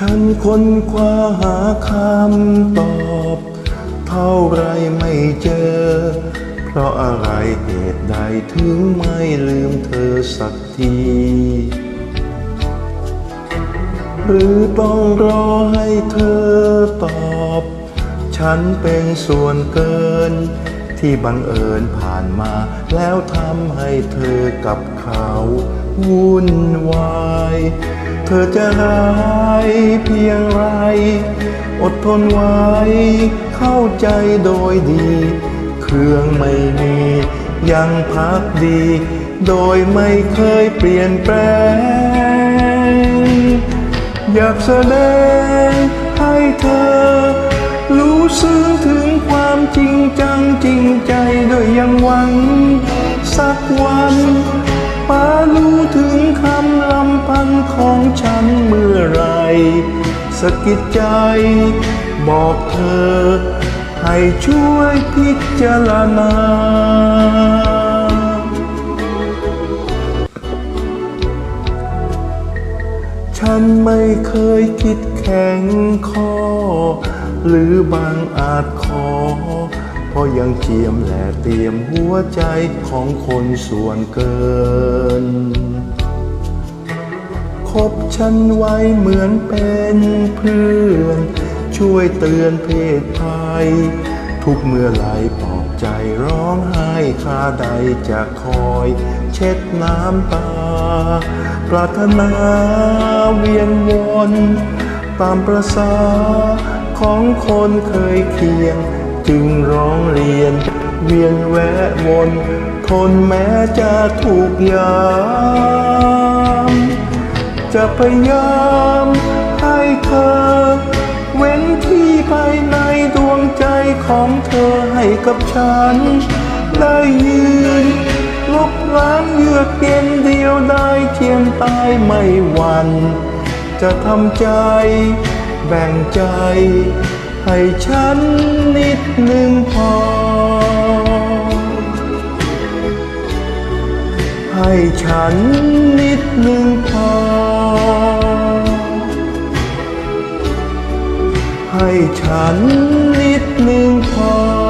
ฉันค้นคว้าหาคำตอบ เท่าไรไม่เจอ เพราะอะไรเหตุใดถึงไม่ลืมเธอสักที หรือต้องรอให้เธอตอบ ฉันเป็นส่วนเกิน ที่บังเอิญผ่านมา แล้วทำให้เธอกับเขา วุ่นวาย เธอจะร้ายเพียงไร อดทนไว้เข้าใจโดยดี เครื่องไม่มียังพักดี โดยไม่เคยเปลี่ยนแปลง อยากแสดงให้เธอ รู้ซึ้งถึงความจริงจังจริงใจโดยยังหวัง นของฉันเมื่อไรสะกิดใจ บอกเธอ ให้ช่วยพิจารณา ฉันไม่เคยคิดแข็งข้อหรือบางอาจขอเพราะยังเจียมและเตรียมหัวใจของคนส่วนเกิน บฉันไว้เหมือนเป็นเพื่อน ช่วยเตือนเพศภัย ทุกเมื่อไหลปลอบใจร้องไห้คราใดจะคอย เช็ดน้ำตา ปรารถนาเวียนวนตามประสาของคนเคยเคียง จึงร้องเรียน เวียนแวะวน ทนแม้จะถูกยา จะพยายามให้เธอ เว้นที่ภายในดวงใจของเธอให้กับฉัน ได้ยืนลบล้างเยือกเย็นเดียวได้เทียมตายไม่หวันจะทำใจแบ่งใจ ให้ฉันนิดหนึ่งพอ ให้ฉันนิดหนึ่งพ ฉันนิดหนึ่งพอ